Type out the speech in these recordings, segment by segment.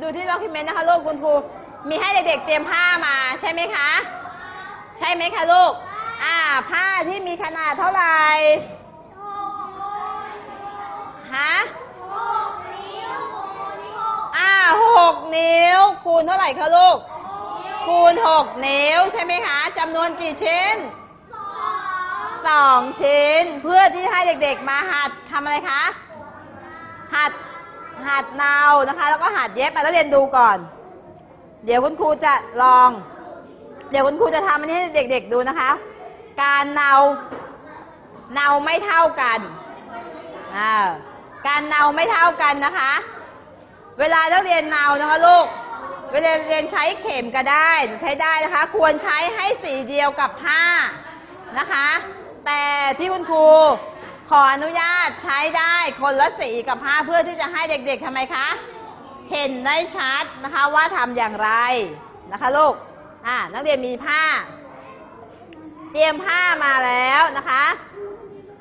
ดูที่ด็อกิเมนต์นะคะลูกคุณครูมีให้เด็กๆเตรียมผ้ามาใช่ไหมคะ ใช่ไหมคะลูกอ่าผ้าที่มีขนาดเท่าไหร่ฮะอ่าหกนิ้ว คูณเท่าไหร่คะลูก คูณหกนิ้วใช่ไหมคะจำนวนกี่ชิ้นสองชิ้น เพื่อที่ให้เด็กๆมาหัดทำอะไรคะ หัด หัดเนานะคะ แล้วก็หัดเย็บไปแล้วเรียนดูก่อน เดี๋ยวคุณครูจะลอง เดี๋ยวคุณครูจะทำอันนี้ให้เด็ก ๆดูนะคะ การเนาเนาไม่เท่ากันอ่าการเนาไม่เท่ากันนะคะ เวลานักเรียนเนานะคะลูก เวลาเรียนใช้เข็มก็ได้ใช้ได้นะคะ ควรใช้ให้สีเดียวกับผ้านะคะ แต่ที่คุณครู ขออนุญาตใช้ได้คนละสีกับผ้าเพื่อที่จะให้เด็กๆทำไมคะ เห็นได้ชัดนะคะว่าทำอย่างไรนะคะลูกอ่านักเรียนมีผ้า เตรียมผ้ามาแล้วนะคะ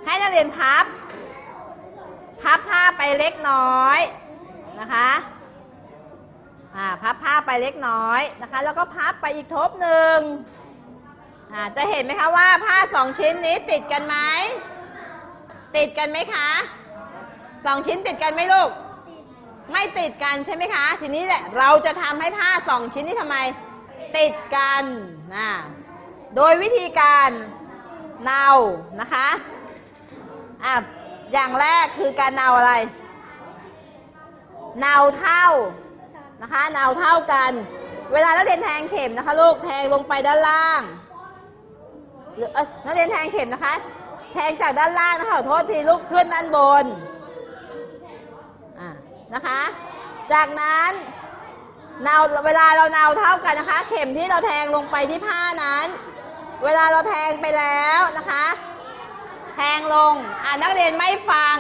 ให้นักเรียนพับ พับผ้าไปเล็กน้อยนะคะอ่าพับผ้าไปเล็กน้อยนะคะ แล้วก็พับไปอีกทบหนึ่งอ่าจะเห็นไหมคะว่าผ้าสองชิ้นนี้ติดกันไหม ติดกันไหมคะสองชิ้นติดกันไหมลูก ไม่ติดกันใช่ไหมคะ ทีนี้แหละเราจะทำให้ผ้าสองชิ้นนี้ทำไม ติดกันนะโดยวิธีการเนานะคะอะอย่างแรกคือการเนาอะไร เนาเท่านะคะเนาเท่ากัน เวลานักเรียนแทงเข็มนะคะลูกแทงลงไปด้านล่างหรือเอ้ยนักเรียนแทงเข็มนะคะ ทงจากด้านล่างนะคะขอโทษทีลูกขึ้นด้านบนอ่านะคะ จากนั้นเนาเวลาเราเนาเท่ากันนะคะ เข็มที่เราแทงลงไปที่ผ้านั้น เวลาเราแทงไปแล้วนะคะ แทงลงอ่านักเรียนไม่ฟัง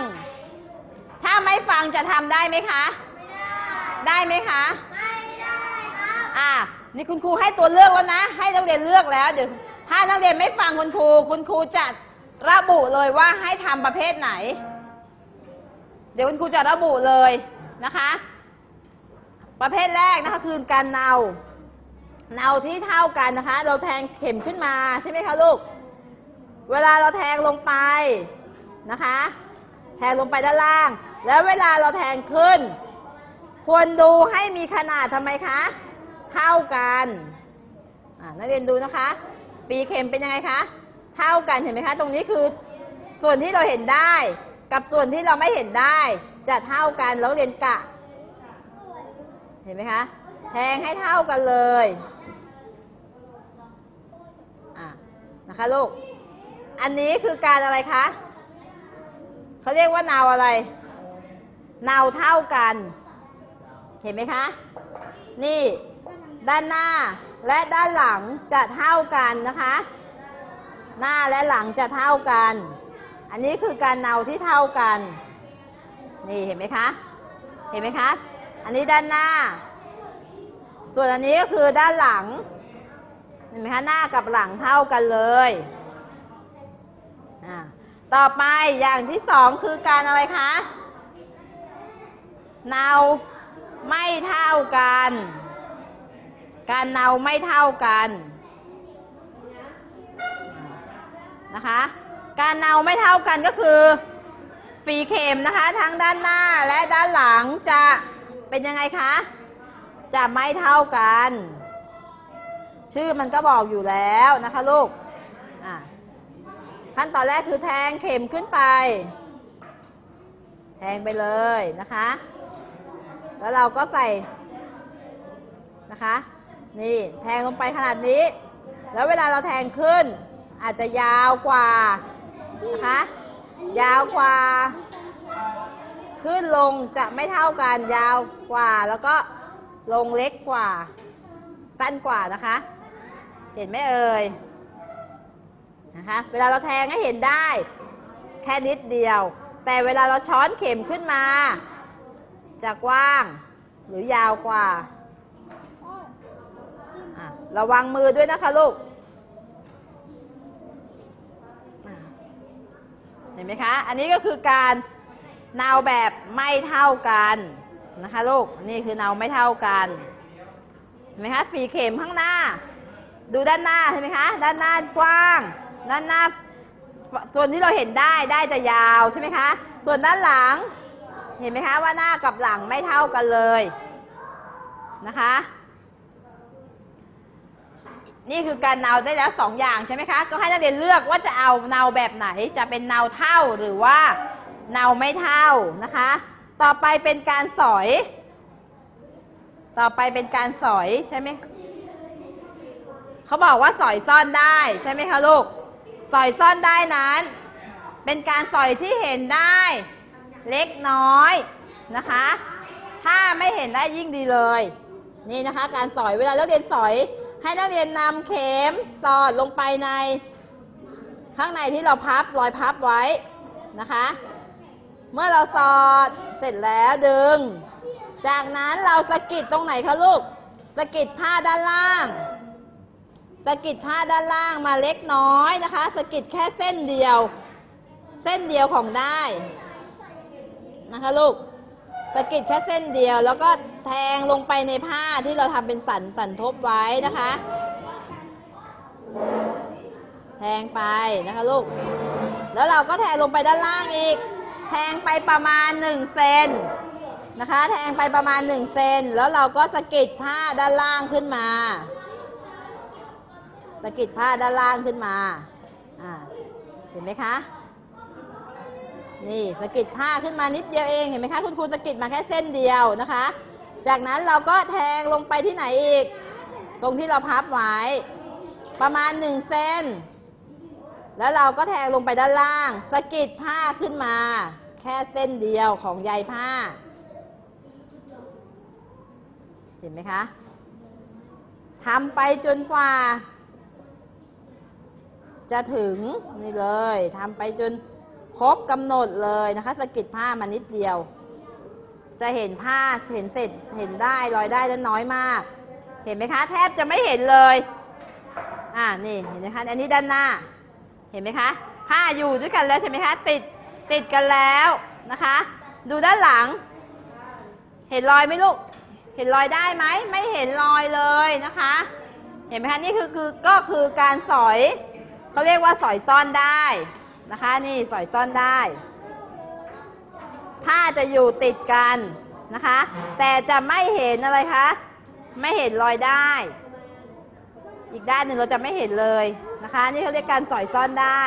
ถ้าไม่ฟังจะทำได้ไหมคะ ได้ไหมคะไม่ได้ครับอ่านี่คุณครูให้ตัวเลือกแล้วนะ ให้นักเรียนเลือกแล้วเดี๋ยวถ้านักเรียนไม่ฟังคุณครู คุณครูจะ ระบุเลยว่าให้ทำประเภทไหน เดี๋ยวคุณครูจะระบุเลยนะคะ ประเภทแรกนะคะคือการเนา เนาที่เท่ากันนะคะ เราแทงเข็มขึ้นมาใช่ไหมคะลูก เวลาเราแทงลงไปนะคะ แทงลงไปด้านล่าง แล้วเวลาเราแทงขึ้น ควรดูให้มีขนาดทำไมคะ เท่ากันนักเรียนดูนะคะ ปีเข็มเป็นยังไงคะ เท่ากันเห็นไหมคะ ตรงนี้คือส่วนที่เราเห็นได้ กับส่วนที่เราไม่เห็นได้ จะเท่ากันแล้วเรียนกะ เห็นไหมคะแทงให้เท่ากันเลยะนะคะลูก อันนี้คือการอะไรคะเขาเรียกว่าเนาอะไรเนาเท่ากัน เห็นไหมคะ นี่ด้านหน้าและด้านหลังจะเท่ากันนะคะ หน้าและหลังจะเท่ากัน อันนี้คือการเนาที่เท่ากัน นี่เห็นไหมคะ เห็นไหมคะ อันนี้ด้านหน้า ส่วนอันนี้ก็คือด้านหลัง เห็นไหมคะหน้ากับหลังเท่ากันเลยต่อไปอย่างที่สองคือการอะไรคะเนาไม่เท่ากัน การเนาไม่เท่ากัน นะคะ การเนาไม่เท่ากันก็คือฝีเข็มนะคะ ทั้งด้านหน้าและด้านหลังจะเป็นยังไงคะ จะไม่เท่ากัน ชื่อมันก็บอกอยู่แล้วนะคะลูกขั้นตอนแรกคือแทงเข็มขึ้นไป แทงไปเลยนะคะ แล้วเราก็ใส่นะคะ นี่แทงลงไปขนาดนี้ แล้วเวลาเราแทงขึ้น อาจจะยาวกว่านะคะ ยาวกว่า ขึ้นลงจะไม่เท่ากันยาวกว่า แล้วก็ลงเล็กกว่าสั้นกว่านะคะ เห็นไหมเอ่ยนะคะ เวลาเราแทงให้เห็นได้ แค่นิดเดียว แต่เวลาเราช้อนเข็มขึ้นมา จะกว้างหรือยาวกว่า ระวังมือด้วยนะคะลูกอะ เห็นไหมคะ อันนี้ก็คือการนาวแบบไม่เท่ากันนะคะลูก นี่คือนาไม่เท่ากันเห็นไหมคะฝีเข็มข้างหน้า ดูด้านหน้าเห็นไหมคะด้านหน้ากว้าง ด้านหน้าส่วนที่เราเห็นได้ได้จะยาวใช่ไหมคะส่วนด้านหลังเห็นไหมคะว่าหน้ากับหลังไม่เท่ากันเลยนะคะ นี่คือการเนาได้แล้วสองอย่างใช่ไหมคะ ก็ให้นักเรียนเลือกว่าจะเอาเนาแบบไหน จะเป็นเนาเท่าหรือว่าเนาไม่เท่านะคะ ต่อไปเป็นการสอย ต่อไปเป็นการสอยใช่ไหมเขาบอกว่าสอยซ่อนได้ใช่ไหมคะลูก สอยซ่อนได้นั้น เป็นการสอยที่เห็นได้เล็กน้อยนะคะ ถ้าไม่เห็นได้ยิ่งดีเลย นี่นะคะ การสอยเวลานักเรียนสอย ให้นักเรียนนำเข็มสอดลงไปใน ข้างในที่เราพับรอยพับไว้นะคะ เมื่อเราสอดเสร็จแล้วดึง จากนั้นเราสะกิดตรงไหนคะลูกสะกิดผ้าด้านล่างสะกิดผ้าด้านล่างมาเล็กน้อยนะคะสะกิดแค่เส้นเดียว เส้นเดียวของได้นะคะลูกสะกิดแค่เส้นเดียวแล้วก็ แทงลงไปในผ้าที่เราทำเป็นสันสันทบไว้นะคะ แทงไปนะคะลูก แล้วเราก็แทงลงไปด้านล่างอีก แทงไปประมาณ1เซนนะคะ แทงไปประมาณ1เซนแล้วเราก็สะกิดผ้าด้านล่างขึ้นมาสะกิดผ้าด้านล่างขึ้นมาอ่าเห็นไหมคะนี่สะกิดผ้าขึ้นมานิดเดียวเองเห็นไหมคะคุณครูสะกิดมาแค่เส้นเดียวนะคะ จากนั้นเราก็แทงลงไปที่ไหนอีก ตรงที่เราพับไว้ ประมาณ1เซนแล้วเราก็แทงลงไปด้านล่างสกิดผ้าขึ้นมา แค่เส้นเดียวของใยผ้า เห็นไหมคะทำไปจนกว่า จะถึงนี่เลยทำไปจนครบกำหนดเลยนะคะสกิดผ้ามานิดเดียว จะเห็นผ้าเห็นเสร็จเห็นได้รอยได้นั้นน้อยมาก เห็นไหมคะ แทบจะไม่เห็นเลย อ่านี่เห็นไหมคะอันนี้ด้านหน้า เห็นไหมคะ ผ้าอยู่ด้วยกันแล้วใช่ไหมคะ ติดติดกันแล้วนะคะ ดูด้านหลัง เห็นรอยไหมลูก เห็นรอยได้ไหมไม่เห็นรอยเลยนะคะ เห็นไหมคะนี่คือคือก็คือการสอยเขาเรียกว่าสอยซ่อนได้นะคะ นี่สอยซ่อนได้ ผ้าจะอยู่ติดกันนะคะ แต่จะไม่เห็นอะไรคะ ไม่เห็นรอยได้ อีกด้านหนึ่งเราจะไม่เห็นเลยนะคะ นี่เขาเรียกการสอยซ่อนได้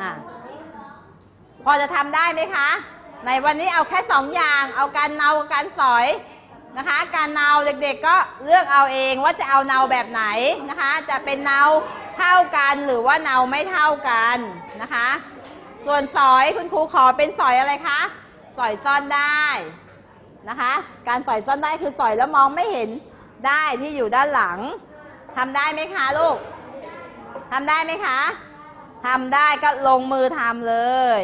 อ่าพอจะทำได้ไหมคะ ในวันนี้เอาแค่สองอย่าง เอาการเนากับการสอยนะคะ การเนาเด็กๆก็เลือกเอาเองว่าจะเอาเนาแบบไหนนะคะ จะเป็นเนาเท่ากันหรือว่าเนาไม่เท่ากันนะคะ ส่วนสอยคุณครูขอเป็นสอยอะไรคะ สอยซ่อนได้นะคะ การสอยซ่อนได้คือสอยแล้วมองไม่เห็นได้ที่อยู่ด้านหลังทำได้ไหมคะลูกทำได้ไหมคะทำได้ก็ลงมือทำเลย